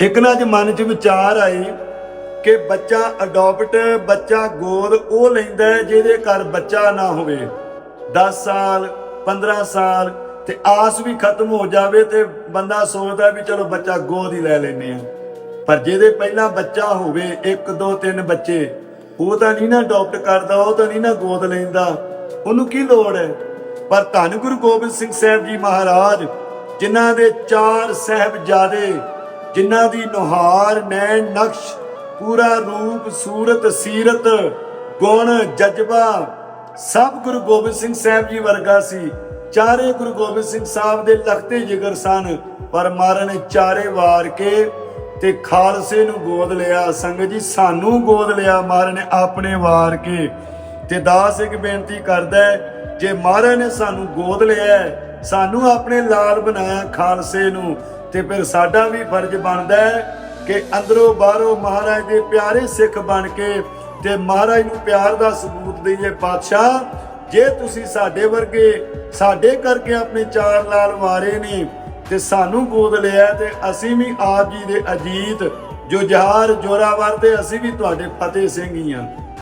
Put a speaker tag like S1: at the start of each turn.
S1: ਇੱਕ ਨਾ ਅੱਜ ਮਨ 'ਚ ਵਿਚਾਰ ਆਈ ਕਿ ਬੱਚਾ ਅਡਾਪਟ ਬੱਚਾ ਗੋਦ, ਉਹ ਲੈਂਦਾ ਜਿਹਦੇ ਘਰ ਬੱਚਾ ਨਾ ਹੋਵੇ। 10 ਸਾਲ 15 ਸਾਲ ਤੇ ਆਸ ਵੀ ਖਤਮ ਹੋ ਜਾਵੇ ਤੇ ਬੰਦਾ ਸੋਚਦਾ ਵੀ ਚਲੋ ਬੱਚਾ ਗੋਦ ਹੀ ਲੈ ਲੈਨੇ ਆ ਪਰ ਜਿਹਦੇ ਪਹਿਲਾਂ ਬੱਚਾ ਹੋਵੇ 1 2 3 ਬੱਚੇ, ਉਹ ਤਾਂ ਨਹੀਂ ਨਾ ਅਡਾਪਟ ਕਰਦਾ, ਉਹ ਤਾਂ ਨਹੀਂ ਨਾ ਗੋਦ ਲੈਂਦਾ। ਉਹਨੂੰ ਕੀ ਲੋੜ ਹੈ? ਪਰ ਧੰਨ ਗੁਰੂ ਗੋਬਿੰਦ ਸਿੰਘ ਸਾਹਿਬ ਜੀ ਮਹਾਰਾਜ, ਜਿਨ੍ਹਾਂ ਦੇ ਚਾਰ ਸਹਿਬਜ਼ਾਦੇ ਜਿਨ੍ਹਾਂ ਦੀ ਨੁਹਾਰ ਨੈਣ ਨਕਸ਼ ਪੂਰਾ ਰੂਪ ਸੂਰਤ ਸੀਰਤ ਗੁਣ ਜਜ਼ਬਾ ਸਭ ਗੁਰੂ ਗੋਬਿੰਦ ਸਿੰਘ ਸਾਹਿਬ ਜੀ ਵਰਗਾ ਸੀ। ਚਾਰੇ ਗੁਰੂ ਗੋਬਿੰਦ ਸਿੰਘ ਸਾਹਿਬ ਦੇ ਲਖਤੇ ਜਿਗਰ ਸਨ ਪਰ ਮਹਾਰਾਜ ਨੇ ਚਾਰੇ ਵਾਰ ਕੇ ਤੇ ਖਾਲਸੇ ਨੂੰ ਗੋਦ ਲਿਆ। ਸੰਗਤ ਜੀ ਸਾਨੂੰ ਗੋਦ ਲਿਆ ਮਹਾਰਾਜ ਨੇ ਆਪਣੇ ਵਾਰ ਕੇ। ਤੇ ਦਾਸ ਇੱਕ ਬੇਨਤੀ ਕਰਦਾ ਹੈ, ਜੇ ਮਹਾਰਾਜ ਨੇ ਸਾਨੂੰ ਗੋਦ ਲਿਆ ਸਾਨੂੰ ਆਪਣੇ ਲਾਲ ਬਣਾਇਆ ਖਾਲਸੇ ਨੂੰ, ਤੇ ਫਿਰ ਸਾਡਾ ਵੀ ਫਰਜ਼ ਬਣਦਾ ਹੈ ਕਿ ਅੰਦਰੋਂ ਬਾਹਰੋਂ ਮਹਾਰਾਜ ਦੇ ਪਿਆਰੇ ਸਿੱਖ ਬਣ ਕੇ ਤੇ ਮਹਾਰਾਜ ਨੂੰ ਪਿਆਰ ਦਾ ਸਬੂਤ ਦਈਏ ਪਾਤਸ਼ਾਹ, ਜੇ ਤੁਸੀਂ ਸਾਡੇ ਵਰਗੇ, ਸਾਡੇ ਕਰਕੇ ਆਪਣੇ ਚਾਰ ਲਾਲ ਵਾਰੇ ਨੇ, ਤੇ ਸਾਨੂੰ ਗੋਦ ਲਿਆ ਤੇ ਅਸੀਂ ਵੀ ਆਪ ਜੀ ਦੇ ਅਜੀਤ, ਜੋ ਜਹਾਰ ਜੋਰਾਵਰ ਤੇ ਅਸੀਂ ਵੀ ਤੁਹਾਡੇ ਫਤਿਹ ਸਿੰਘ ਹੀ ਹਾਂ।